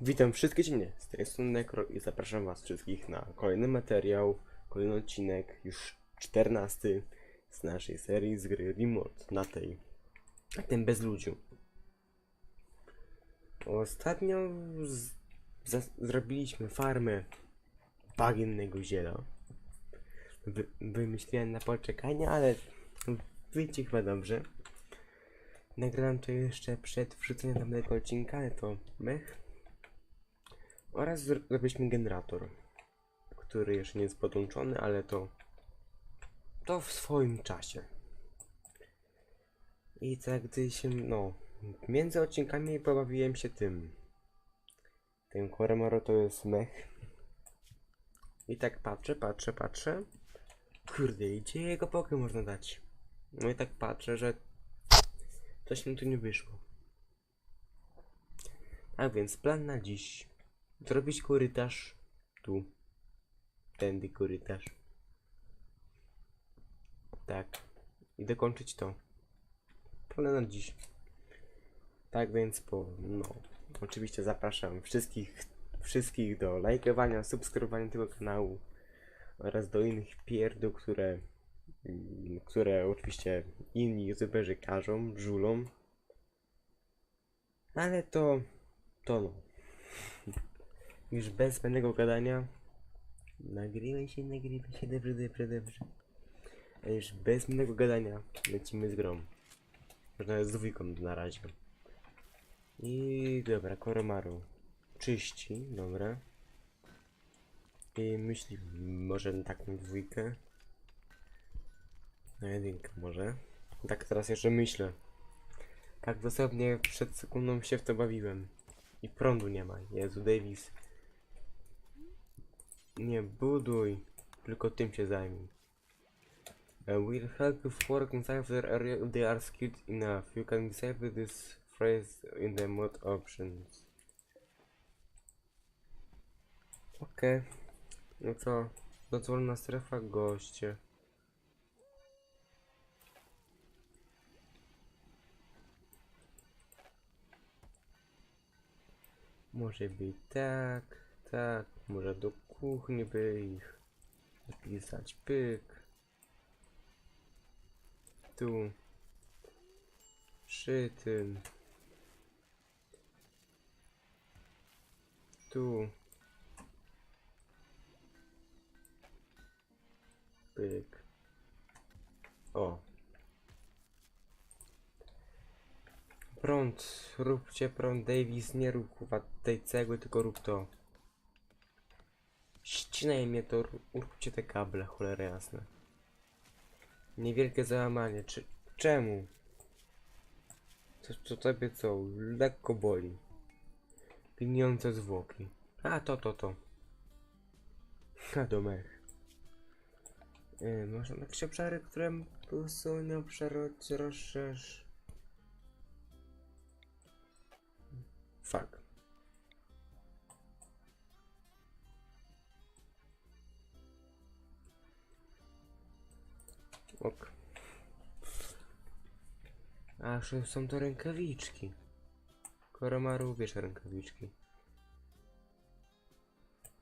Witam wszystkie dziennie, z tej strony Nekro i zapraszam was wszystkich na kolejny materiał, kolejny odcinek, już 14 z naszej serii z gry Remote na tej, na tym bezludziu. Ostatnio z, zrobiliśmy farmę bagiennego ziela. Wy, wymyśliłem na poczekanie, ale wyjdzie chyba dobrze. Nagrałem to jeszcze przed wrzuceniem tamtego odcinka, ale to mech. Oraz zro- zrobiliśmy generator, który jeszcze nie jest podłączony, ale to to w swoim czasie. I tak gdy się, no, między odcinkami pobawiłem się tym. Tym Koremaro to jest mech. I tak patrzę, patrzę, patrzę. Kurde, gdzie jego pokę można dać? No i tak patrzę, że coś mi tu nie wyszło. A więc plan na dziś. Zrobić korytarz tu. Tędy korytarz. Tak. I dokończyć to. Plan na dziś. Tak więc po, no. Oczywiście zapraszam wszystkich, wszystkich do lajkowania, subskrybowania tego kanału oraz do innych pierdół, które, które oczywiście inni youtuberzy każą, żulą. Ale to, to no. Już bez zbędnego gadania. Nagrywaj się, nagrywaj się, dobrze, dobrze, dobrze. A już bez zbędnego gadania lecimy z grą. Można nawet z dwójką na razie. I dobra, Koromaru. Czyści, dobra. I myśli, może na taką dwójkę. Na jedynkę może. Tak teraz jeszcze myślę. Tak dosłownie przed sekundą się w to bawiłem. I prądu nie ma. Jezu, Davis. Nie buduj, tylko tym się zajmij. Uh, will help you work inside their area if they are skilled enough. You can disable this phrase in the mod options. Okej. No co? Dozwolona strefa goście. Może być tak, tak, może do kuchni by ich zapisać pyk. Tu. Przy tym. Tu. Pyk. O. Prąd, róbcie prąd, Davis, nie rób tej cegły, tylko rób to. Ścinaj mnie to, róbcie te kable, cholera jasne. Niewielkie załamanie, czy... czemu? To, to tobie co, lekko boli. Gnijące zwłoki. A, to, to, to. A, do mech. Yy, może jakieś obszary, które usuną, przeroć, rozszerz. Fuck. Ok. A, że są to rękawiczki. Koromaru, bierz rękawiczki.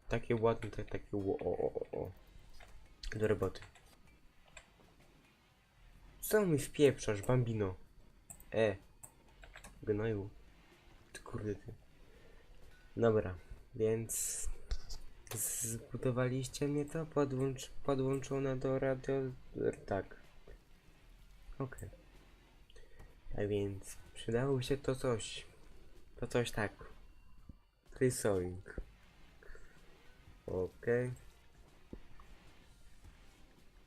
Takie ładne, te, takie o, o, o, o. Do roboty. Co mi wpieprzasz, bambino? E. Gnoju. Ty kurde ty. Dobra, więc zbudowaliście mnie to podłącz, podłączone do radio... tak. Okej. A więc przydało się to coś. To coś tak. Rysowing. Okej.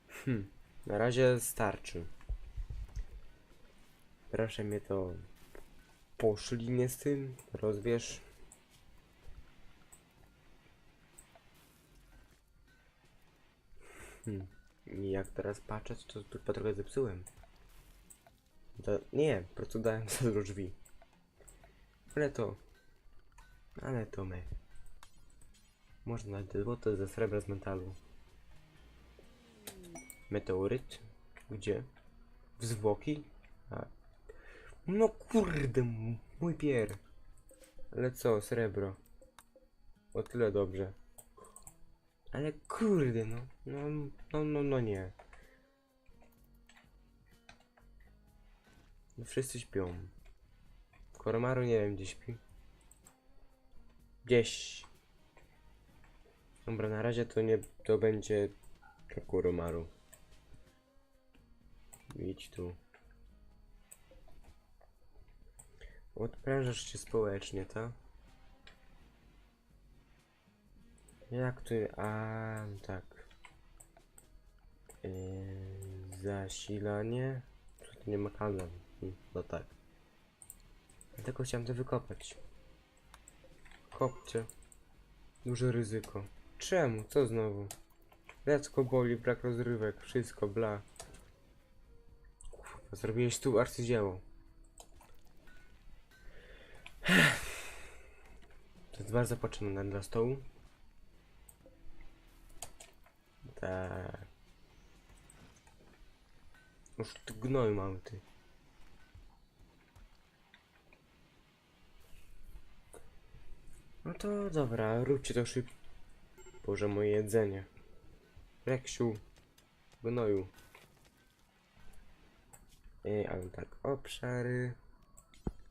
Hmm. Na razie starczy. Proszę mnie to poszli nie z tym, rozwiesz. Hmm. Jak teraz patrzeć, to chyba trochę zepsułem. To, nie, po prostu dałem za dużo drzwi. Ale to... Ale to my. Można dać złoto ze srebra z metalu. Meteoryt? Gdzie? W zwłoki? A. No kurde, mój pier. Ale co, srebro? O tyle dobrze. Ale kurde, no. No, no, no, no nie. No wszyscy śpią. Koromaru nie wiem gdzie śpi. Gdzieś. Dobra, na razie to nie, to będzie to Koromaru. Idź tu. Odprężasz się społecznie, tak? Jak ty... A tak. Yy, zasilanie? Tu nie ma kabla. Hm, No tak. Dlatego chciałem to wykopać. Kopcie. Duże ryzyko. Czemu? Co znowu? Lecko boli, brak rozrywek, wszystko, bla. Kurwa, zrobiłeś tu arcydzieło. To jest bardzo potrzebne dla stołu. Tak. Już ty gnoju mamy ty. No to dobra, róbcie to szybko. Boże, moje jedzenie. Reksiu. Gnoju. Ej, ale tak, obszary.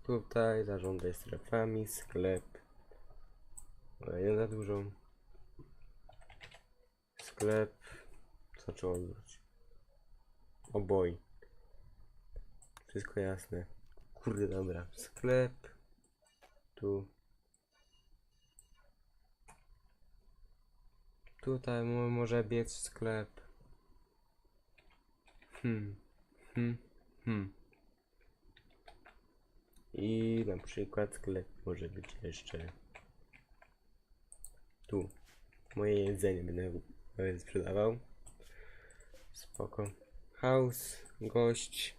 Tutaj zarządzaj strefami, sklep. Ale nie za dużo. Sklep. Co trzeba odwrócić? Oboj. Wszystko jasne. Kurde, dobra. Sklep. Tu. Tutaj mo może biec sklep. Hmm. Hmm. Hmm. I na przykład sklep może być jeszcze tu. Moje jedzenie będę będę sprzedawał. Spoko. House, gość,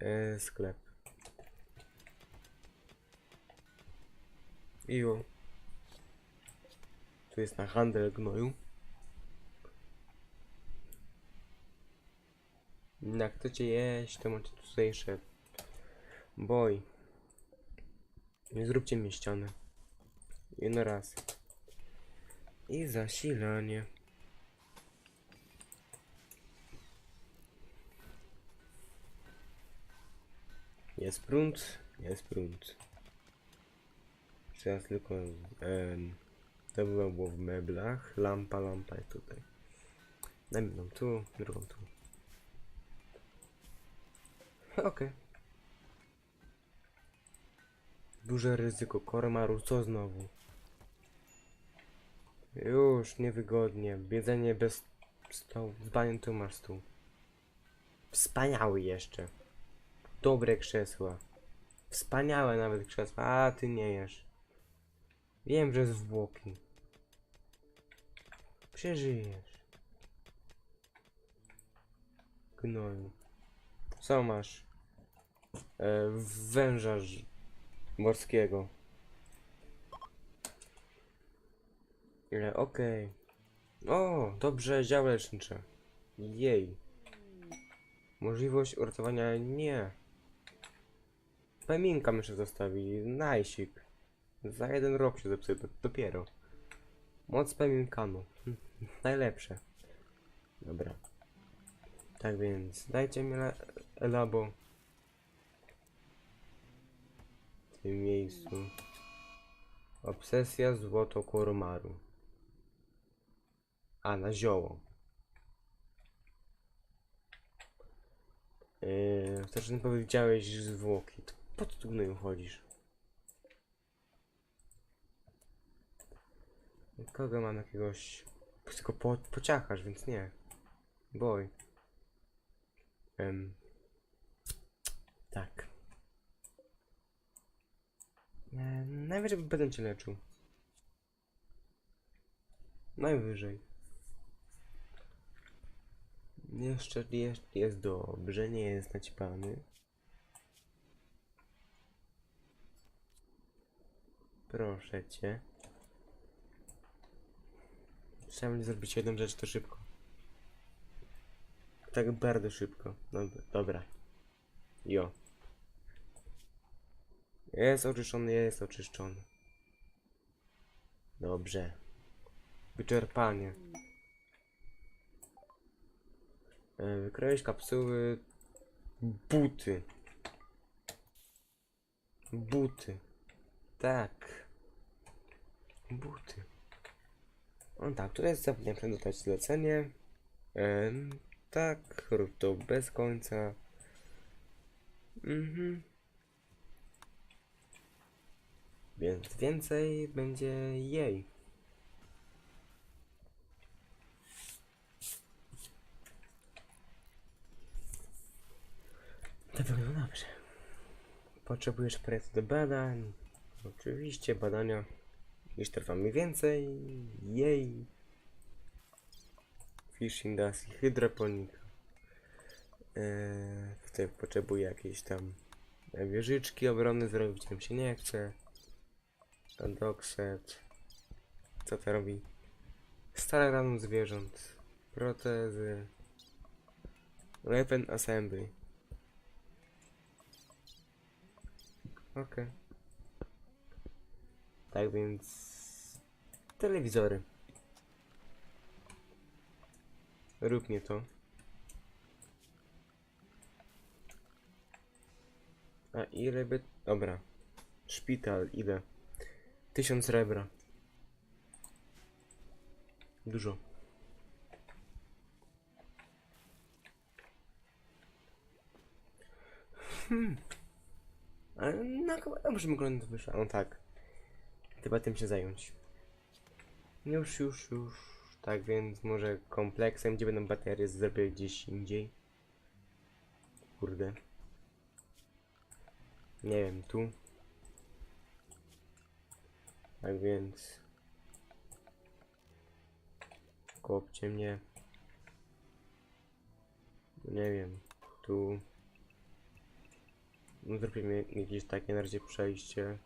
e, sklep. Iło. Tu jest na handel gnoju. Jak chcecie jeść, to macie tutaj jeszcze boj. Zróbcie mi ścianę. Jedno raz. I zasilanie. Jest prąd, jest prąd. Teraz tylko em, to było w meblach. Lampa, lampa jest tutaj. Dajmy jedną tu, drugą tu. Okej. Duże ryzyko. Kormaru, co znowu? Już, niewygodnie. Jedzenie bez stołu. Z baniem tu masz stół. Wspaniały jeszcze. Dobre krzesła. Wspaniałe nawet krzesła. A, ty nie jesz. Wiem, że zwłoki. Przeżyjesz. Gnoju. Co masz? E, węża morskiego. E, Okej. O, dobrze, dział lecznicze. Jej. Możliwość uratowania nie. Peminka muszę zostawić. Najsik. Za jeden rok się zepsuje, do- dopiero. Moc peminkanu. Najlepsze. Dobra. Tak więc, dajcie mi la- labo. W tym miejscu. Obsesja złoto koromaru. A, na zioło. Yy, to, nie powiedziałeś zwłoki. To po co tu gnoju chodzisz? Kogo mam jakiegoś... Tylko po, pociachasz, więc nie. Boj. Em. Tak. Najwyżej będę cię leczył. Najwyżej. Jeszcze jest, jest dobrze, nie jest naćpany. Proszę cię. Trzeba zrobić jedną rzecz, to szybko. Tak bardzo szybko. Dobra. dobra. Jo. Jest oczyszczony, jest oczyszczony. Dobrze. Wyczerpanie. E, Wykroić kapsuły. Buty. Buty. Tak. Buty. O tak, tutaj jest zapomniałem dodać zlecenie. Em, tak, rób to bez końca. Mhm. Więc więcej będzie jej. To wygląda dobrze. Potrzebujesz projektu do badań. Oczywiście badania. Już trwa mi więcej. Jej. Fish industry, hydroponika. Eee, tutaj potrzebuję jakieś tam wieżyczki obrony zrobić, tym się nie chce. Dogset. Co to robi? Stara ranu zwierząt. Protezy. Weapon assembly. Okej. Tak więc... Telewizory. Rób mnie to. A ile by... Dobra. Szpital, ile? Tysiąc srebra. Dużo. Hmm. Ale no chyba dobrze wygląda to wyszło. No tak. Chyba tym się zająć. Już, już, już. Tak więc może kompleksem, gdzie będą baterie, zrobię gdzieś indziej. Kurde. Nie wiem, tu. Tak więc. Kopcie mnie. Nie wiem, tu. Zrobimy jakieś takie na razie przejście.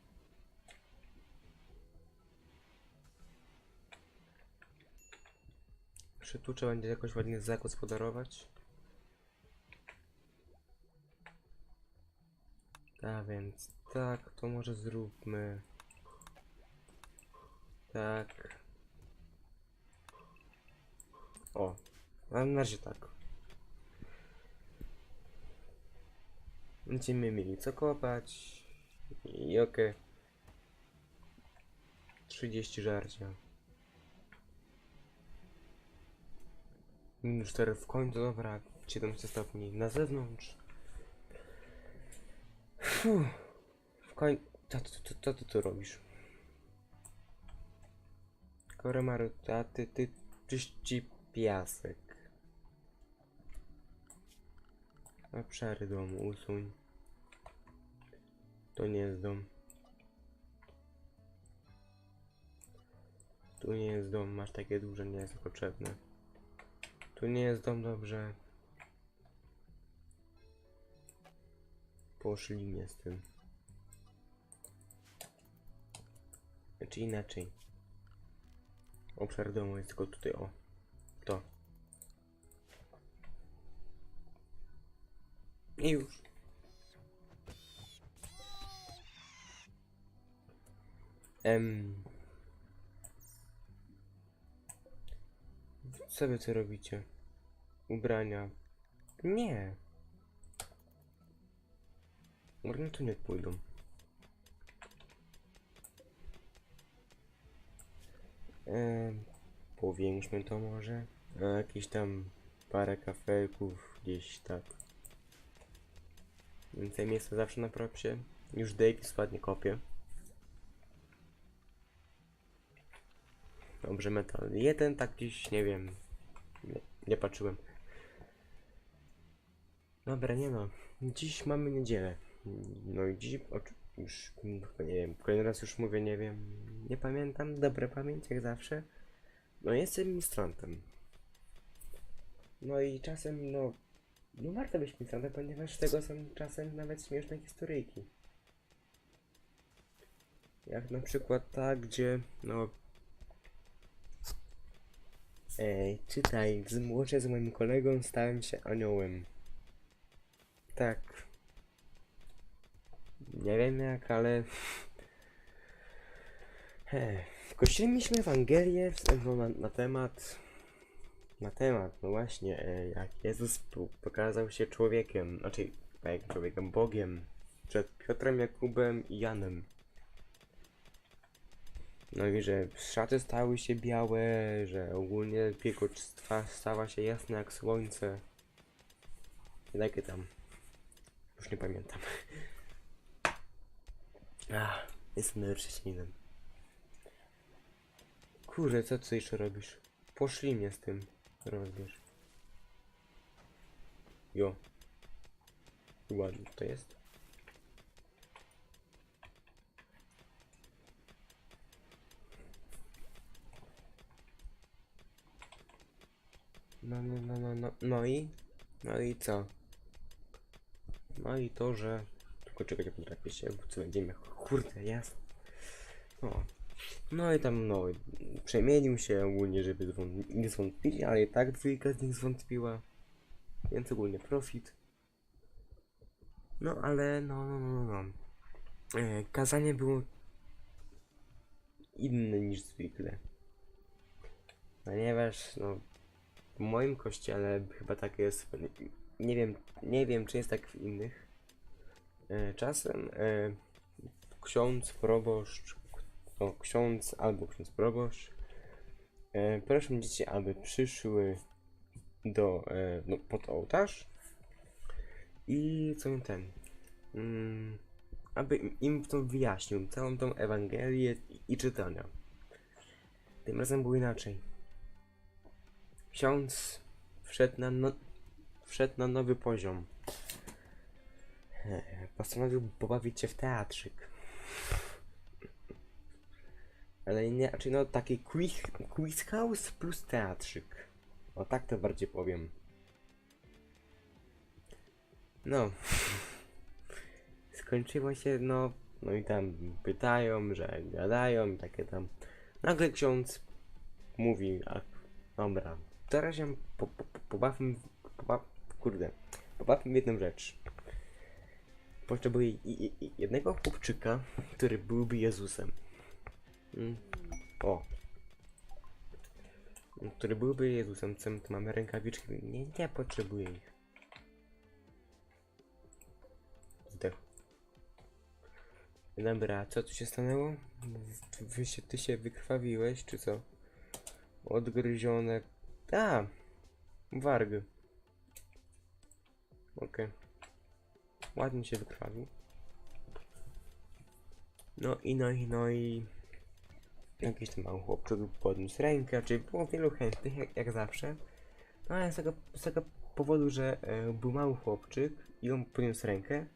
Czy tu trzeba będzie jakoś ładnie zagospodarować? A więc tak, to może zróbmy. Tak. O, na razie tak. Będziemy mieli co kopać. I okej. 30 żarcia. Minus 4 w końcu, dobra. 17 stopni na zewnątrz. Fuh. W końcu. Co ty, ty, ty tu robisz? Koremaru, a ty, ty czyści piasek. Obszary domu usuń. To nie jest dom. Tu nie jest dom, masz takie duże, nie jest potrzebne. Tu nie jest dom, dobrze. Poszli mnie z tym. Czy inaczej. Obszar domu jest tylko tutaj, o. I już. Em. Co wy co robicie? Ubrania. Nie. Ubrania tu nie pójdą. Em, powiększmy to może. A jakieś tam parę kafelków gdzieś tak. Więcej miejsca zawsze na propsie. Już Dave ładnie kopie. Dobrze, metal. Jeden tak gdzieś, nie wiem. Nie, nie patrzyłem. Dobra, nie no. Dziś mamy niedzielę. No i dziś, już nie wiem, kolejny raz już mówię, nie wiem, nie pamiętam, dobre pamięć jak zawsze. No jestem ministrantem. No i czasem, no, no warto być ministrantem, ponieważ z tego są czasem nawet śmieszne historyjki. Jak na przykład ta, gdzie, no... Ej, czytaj, z młodzie z moim kolegą stałem się aniołem. Tak. Nie wiem jak, ale... He, W kościele mieliśmy Ewangelię na, na temat. Na temat, no właśnie, e, jak Jezus po- pokazał się człowiekiem, znaczy, jak człowiekiem, Bogiem, przed Piotrem, Jakubem i Janem. No i że szaty stały się białe, że ogólnie jego stała się jasna jak słońce. I takie tam. Już nie pamiętam. Ach, jestem chrześcijaninem. Kurde, co ty jeszcze robisz? Poszli mnie z tym. Rozbierz. Jo. Ładnie to jest. No, no, no, no, no, no i? No i co? No i to, że... Tylko czekać, jak potrafię się, co będziemy... Kurde, jasne. O. No i tam, no, przemienił się ogólnie, żeby nie zwątpili, ale i tak dwójka z nich zwątpiła. Więc ogólnie profit. No, ale no, no, no, no. no. E, kazanie było inne niż zwykle. Ponieważ, no, w moim kościele chyba tak jest, nie, nie wiem, nie wiem czy jest tak w innych. E, czasem e, ksiądz, proboszcz, no, ksiądz albo ksiądz proboszcz e, proszę dzieci, aby przyszły do, e, no, pod ołtarz i co ten, mm, aby im- im to wyjaśnił, całą tą Ewangelię i, i czytania. Tym razem było inaczej. Ksiądz wszedł na, no, wszedł na nowy poziom. E, Postanowił pobawić się w teatrzyk. Ale nie, znaczy no taki quiz, quiz house plus teatrzyk. O tak to bardziej powiem. No. Skończyło się, no, no i tam pytają, że gadają takie tam. Nagle ksiądz mówi, a dobra, teraz się po, po, po, pobawmy, poba, kurde, pobawmy jedną rzecz. Potrzebuję jednego chłopczyka, który byłby Jezusem. Mm. O. Który byłby Jezusem, co mamy rękawiczki? Nie, nie potrzebuję ich. Zdech. Dobra, co tu się stanęło? Wy się, ty się wykrwawiłeś, czy co? Odgryzione. A! Warg. Okej. Ładnie się wykrwawił. No i no i no i... Jakiś tam mały chłopczyk podniósł rękę, czyli było wielu chętnych, jak, jak zawsze. No ale z tego, z tego powodu, że e, był mały chłopczyk i on podniósł rękę,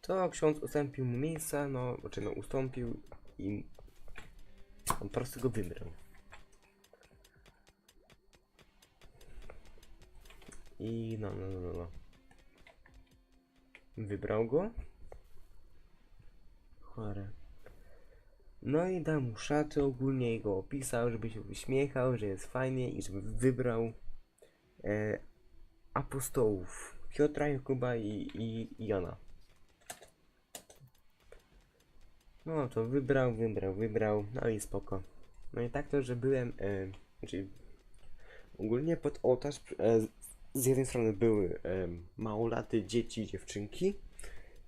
to ksiądz ustąpił mu miejsca, no, znaczy no ustąpił i on po prostu go wybrał. I no, no, no, no, no. Wybrał go. Chore. No i dał mu szaty, ogólnie i go opisał, żeby się uśmiechał, że jest fajnie i żeby wybrał e, apostołów Piotra, Jakuba i, i, i Jana. No to wybrał, wybrał, wybrał, no i spoko. No i tak to, że byłem, e, znaczy ogólnie pod ołtarz e, z jednej strony były e, małolaty dzieci, dziewczynki,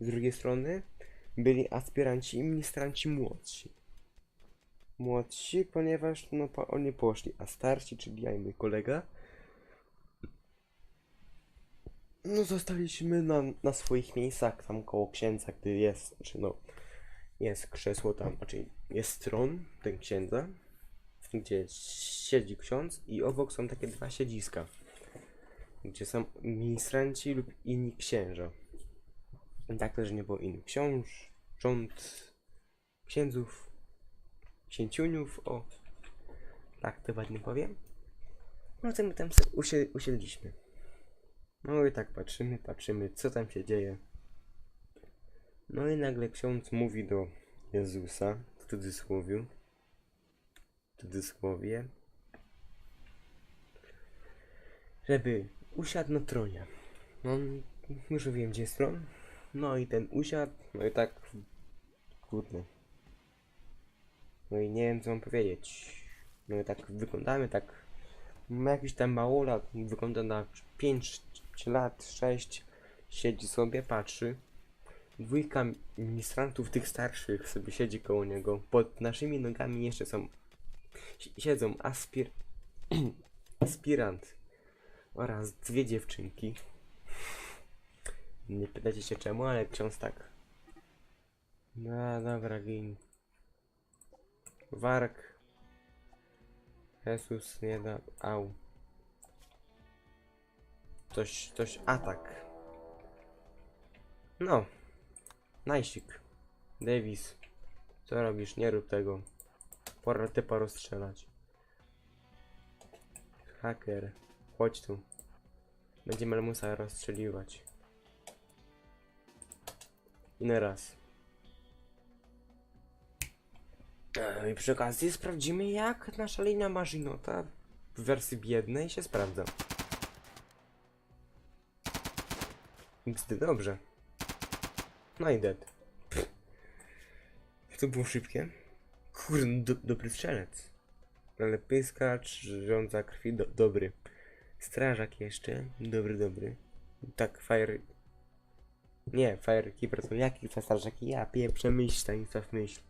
z drugiej strony byli aspiranci i ministranci młodsi. Młodsi, ponieważ no oni poszli, a starsi, czyli ja i mój kolega, no zostaliśmy na, na swoich miejscach tam koło księdza, gdy jest, znaczy no, jest krzesło tam, znaczy jest tron ten księdza, gdzie siedzi ksiądz i obok są takie dwa siedziska, gdzie są ministranci lub inni księża. Tak też nie było innych książ, rząd, księdzów, księciuniów, o, tak to ładnie powiem. No to my tam usię, usiedliśmy. No i tak patrzymy, patrzymy, co tam się dzieje. No i nagle ksiądz mówi do Jezusa, w cudzysłowiu, w cudzysłowie, żeby usiadł na tronie. No, już wiem, gdzie jest tron. No i ten usiadł, no i tak, kurde. No i nie wiem co mam powiedzieć. No tak wyglądamy, tak ma jakiś tam mało lat, wygląda na 5 lat, 6, siedzi sobie, patrzy. Dwójka ministrantów tych starszych sobie siedzi koło niego. Pod naszymi nogami jeszcze są si- siedzą aspir aspirant oraz dwie dziewczynki. Nie pytacie się czemu, ale ksiądz tak. No dobra, gin. Wark. Jesus nie da. Au. Coś, coś, atak. No. Najsik. Davis. Co robisz? Nie rób tego. Pora typa rozstrzelać. Haker. Chodź tu. Będziemy Lemusa rozstrzeliwać. Inny raz. I przy okazji sprawdzimy jak nasza linia Marzynota w wersji biednej się sprawdza. XD dobrze. No i dead. Pff. To było szybkie. Kurde, do, dobry strzelec. Ale pyskacz, rządza krwi, do, dobry. Strażak jeszcze, dobry, dobry. Tak, fire... Nie, firekeeper to jaki to strażak? Ja pieprzę myśl, Stanisław myśl.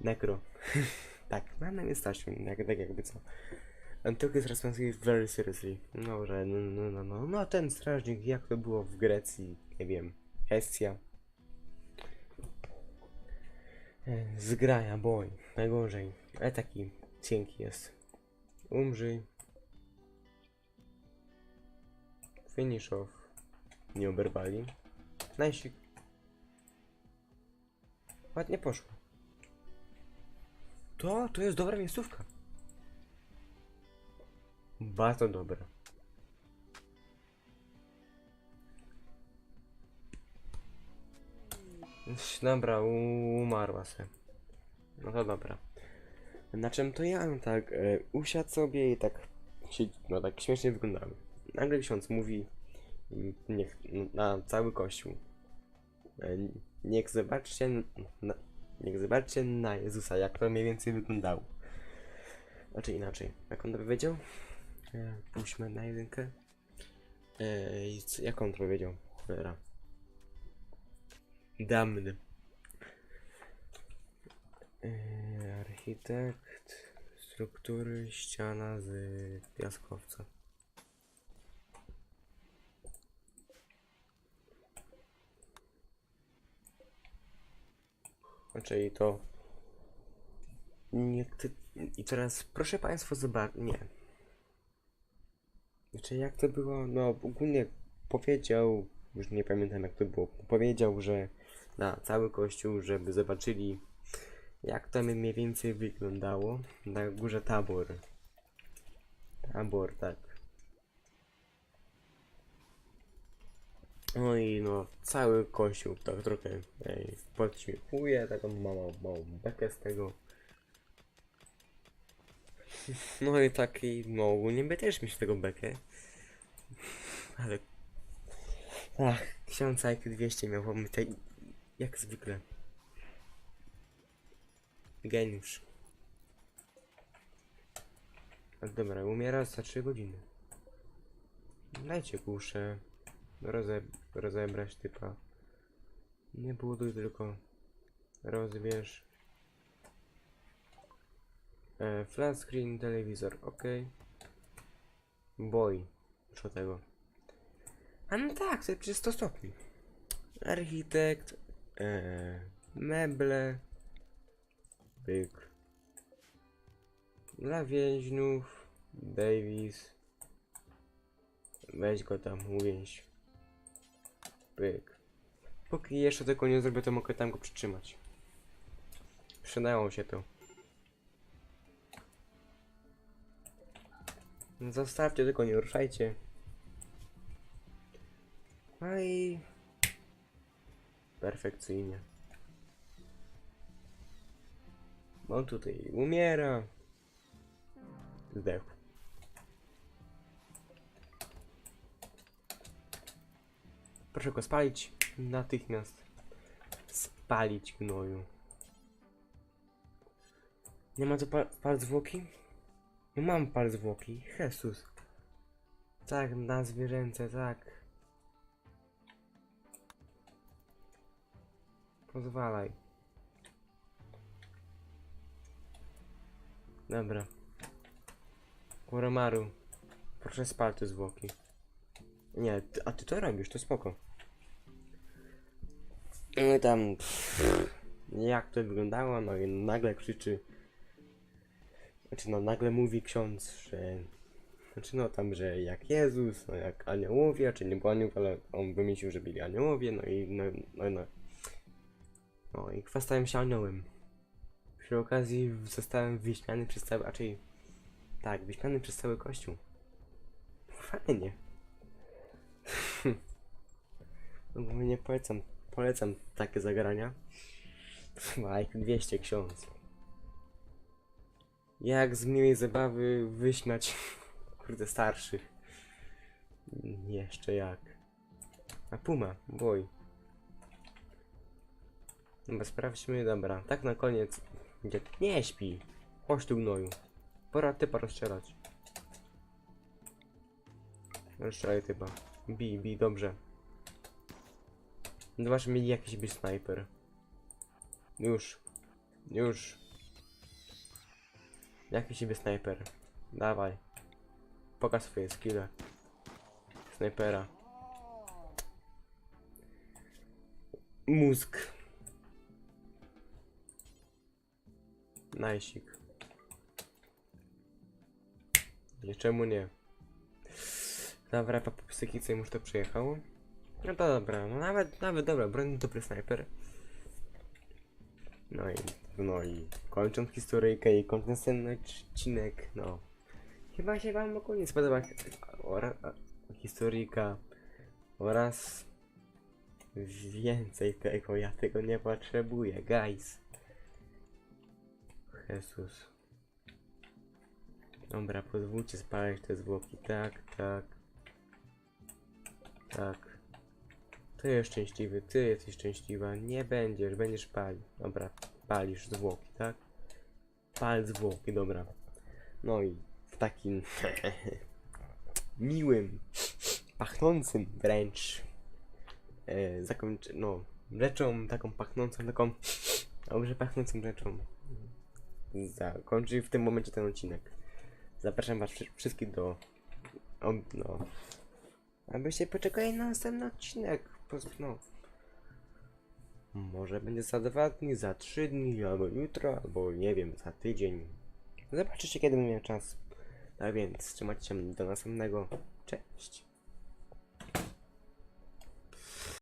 Necro. tak, mam na imię Stasiu, tak, tak jakby co. And took his responsibility very seriously. No, że no, no, no, no, no, ten strażnik, jak to było w Grecji, nie wiem, Hestia. E, Zgraja, boj, najgorzej, ale taki cienki jest. Umrzyj. Finish off. Nie oberwali. Najsik. Ładnie poszło. To, to jest dobra miejscówka. Bardzo dobra. Dobra, umarła se. No to dobra. Na czym to ja tak e, usiadł sobie i tak się, no tak śmiesznie wyglądały. Nagle ksiądz mówi niech na cały kościół. E, niech zobaczcie na, niech zobaczcie na Jezusa, jak to mniej więcej wyglądało. Znaczy inaczej, jak on to powiedział? E, puśćmy na jedynkę. E, i jak on to powiedział? Cholera. Damny. E, architekt struktury ściana z piaskowca. Czyli to. Nie, ty, I teraz proszę Państwa zobaczyć. Nie. Znaczy jak to było? No ogólnie powiedział, już nie pamiętam jak to było. Powiedział, że na cały kościół, żeby zobaczyli jak to mniej więcej wyglądało. Na górze tabor. Tabor, tak. No i no, cały kościół tak trochę ej, podśmiechuje, taką małą, małą bekę z tego. No i taki, no ogólnie by też mieć tego bekę. Ale... Ach, ksiądz IQ 200 miał pomyte, jak zwykle. Geniusz. Ale dobra, umiera za 3 godziny. Dajcie kuszę. Roze, rozebrać typa. Nie buduj, tylko rozbierz. E, flat screen, telewizor, ok. Boj. Co tego? A no tak, to jest 100 stopni. Architekt. E, meble. Byk. Dla więźniów. Davis. Weź go tam, uwięź. Pyk. Póki jeszcze tego nie zrobię, to mogę tam go przytrzymać. Przydało się to. Zostawcie, tylko nie ruszajcie. No i... Perfekcyjnie. On tutaj umiera. Zdechł. Proszę go spalić natychmiast. Spalić gnoju. Nie ma tu pa palc zwłoki? No mam palc zwłoki. Jezus. Tak, na zwierzęce, tak. Pozwalaj. Dobra. Kuromaru. Proszę spal te zwłoki. Nie, a ty to robisz, to spoko. No tam... Jak to wyglądało, no i nagle krzyczy... Znaczy no nagle mówi ksiądz, że... Znaczy no tam, że jak Jezus, no jak aniołowie, czy nie było aniołów, ale on wymyślił, że byli aniołowie, no i no, no, no. No i chwastałem się aniołem. Przy okazji zostałem wyśmiany przez cały, raczej... Tak, wyśmiany przez cały kościół. Fajnie. Ogólnie polecam, polecam takie zagrania. Like 200 ksiądz. Jak z miłej zabawy wyśmiać kurde starszych. Jeszcze jak. A Puma, boj. Dobra, sprawdźmy, dobra. Tak na koniec. Nie śpi. Chodź tu gnoju. Pora typa rozstrzelać. Rozstrzelaj typa. Bij, bij, dobrze. Zobaczmy, mieli jakiś być snajper. Już. Już. Jaki siebie snajper? Dawaj. Pokaż swoje skille. Snajpera. Mózg. Najsik. Nie, czemu nie? Dobra, po psychice już to przyjechało. No to dobra, no nawet, nawet dobra, broń dobry snajper. No i, no i kończąc historyjkę i kończąc ten odcinek, no. Chyba się wam ogólnie spodoba ora, historyjka oraz więcej tego, ja tego nie potrzebuję, guys. Jezus. Dobra, pozwólcie spalać te zwłoki, tak, tak. Tak. Ty jest szczęśliwy, ty jesteś szczęśliwa. Nie będziesz, będziesz palił. Dobra, palisz zwłoki, tak? Pal zwłoki, dobra. No i w takim miłym, pachnącym wręcz e, zakończy, no, rzeczą taką pachnącą, taką dobrze pachnącą rzeczą zakończy w tym momencie ten odcinek. Zapraszam was wszy- wszystkich do, no, abyście poczekali na następny odcinek. Po- No. Może będzie za dwa dni, za trzy dni, albo jutro, albo nie wiem, za tydzień. Zobaczycie kiedy będę miał czas. A więc trzymajcie się do następnego. Cześć.